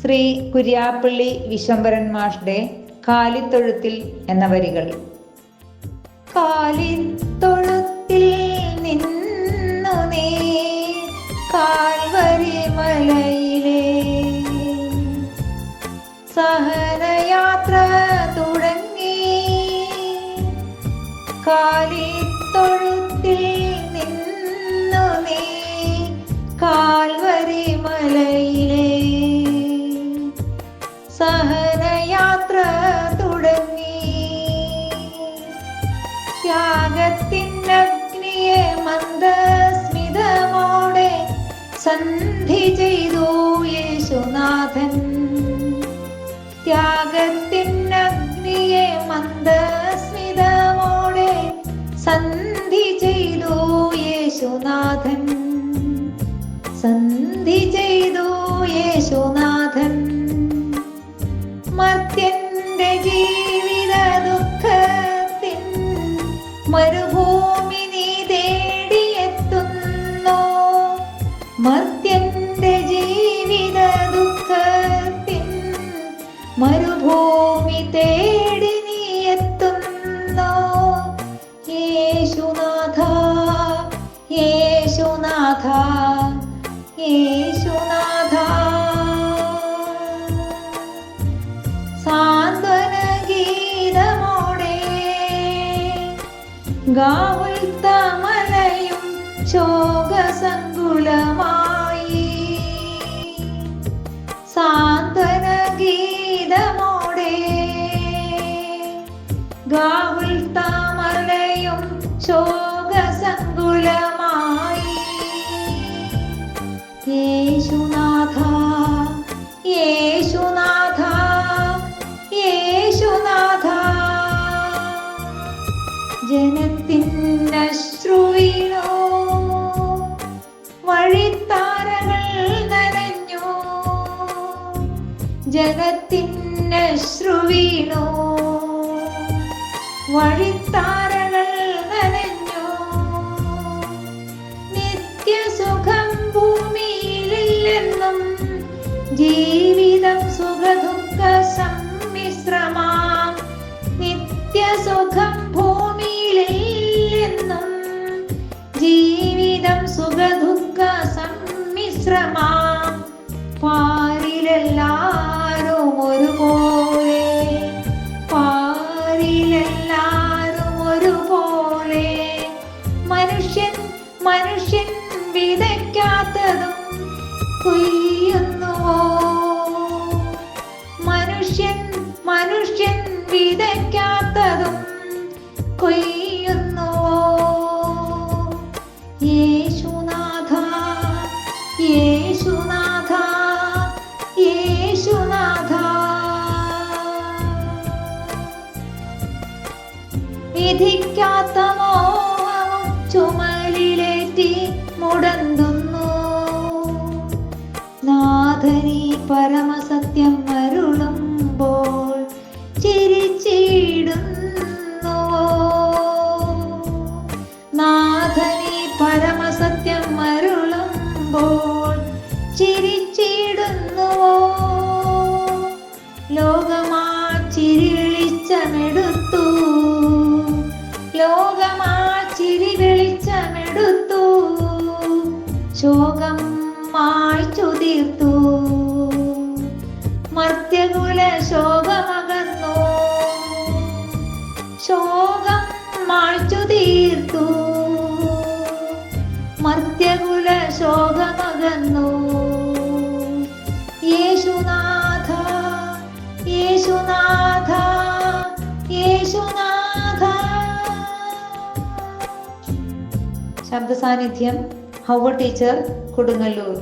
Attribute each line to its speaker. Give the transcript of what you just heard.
Speaker 1: ശ്രീ കുര്യാപ്പള്ളി വിശംബരൻ മാഷ്ടെ കാലിത്തൊഴുത്തിൽ എന്ന വരികൾ. കാലിത്തൊഴുത്തിൽ നിന്നു കാൽവരി മലയിലെ സഹനയാത്ര തുടങ്ങി. കാലിത്തൊഴുത്തിൽ നിന്നു നീ കാൽവരി മലയിലെ സന്ധി ചെയ്തു യേശുനാഥൻ. ത്യാഗത്തിനഗ്നിയെ മന്ദസ്മിതമോടെ സന്ധി ചെയ്തു യേശുനാഥൻ. സന്ധി ചെയ്തു യേശുനാഥൻ. മർത്യന്റെ ജീവിത ദുഃഖത്തിൻ മരുഭൂമി മർത്യന്റെ ജീവിത ദുഃഖത്തിൻ മരുഭൂമി തേടി നീ എത്തുന്നു. യേശുനാഥ യേശുനാഥ യേശുനാഥ. സാന്ത്വന ഗീതമോടെ ഗാവുൽ തമലയും ശോകസങ്കുലമായി സാന്ത്വന ഗീതമോടെ ഗാവുൽ തമലയും ശോകസങ്കുലമായി. യേശുനാഥ യേശുനാഥ യേശുനാഥ. ജനത്തിനശ്രുവിനോ ജനത്തിനശ്രുവിനോ വഴിത്താരകൾ നനഞ്ഞോ? നിത്യസുഖം ഭൂമിയിലില്ലെന്നും ജീവിതം സുഖദുഃഖ സമ്മിശ്രമാം. നിത്യസുഖം ഭൂമിയിലില്ലെന്നും ജീവിതം സുഖദുഃഖ സമ്മിശ്രമാം. വിതയ്ക്കാത്തതും കൊയ്യുന്നുവോ മനുഷ്യൻ മനുഷ്യൻ വിതയ്ക്കാത്തതും കൊയ്യുന്നുവോ യേശുനാഥ യേശുനാഥ യേശുനാഥ. വിധിക്കാത്ത ചുമലിലേറ്റി മുടന്തുന്നു നാഥനി പരമസത്യം അരുളുമ്പോൾ ചിരിച്ചിടുന്നു. നാഥനി പരമസത്യം അരുളുമ്പോൾ ചിരിച്ചിടുന്നുവോ ലോകമാ ചിരി വെളിച്ചമെടുത്തു ലോകമാ ചിരി വെളിച്ചമെടുത്തു ശോകം മായ്ച്ചു തീർത്തു മർത്യകുല ശോകമകന്നു ശോകം മായ്ച്ചു തീർത്തു മർത്യകുല ശോകമകന്നു യേശുനാഥ യേശുനാഥ യേശുനാഥ. ശബ്ദ ഹൗവ ടീച്ചർ കൊടുങ്ങല്ലൂർ